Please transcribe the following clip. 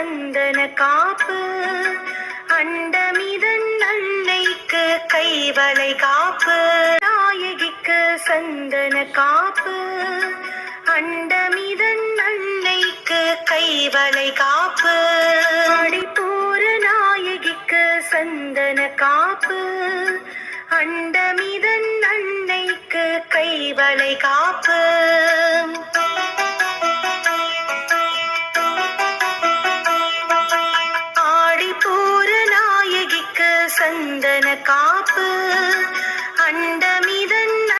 நாயகிக்கு சந்தன காப்பு அண்டமிதன் அன்னைக்கு கைவளை காப்பு நாயகிக்கு சந்தன காப்பு அண்டமிதன் அன்னைக்கு கைவளை காப்பு. அடிப்போர நாயகிக்கு சந்தன காப்பு அண்டமிதன் அன்னைக்கு கைவளை காப்பு. சந்தன காப்பு.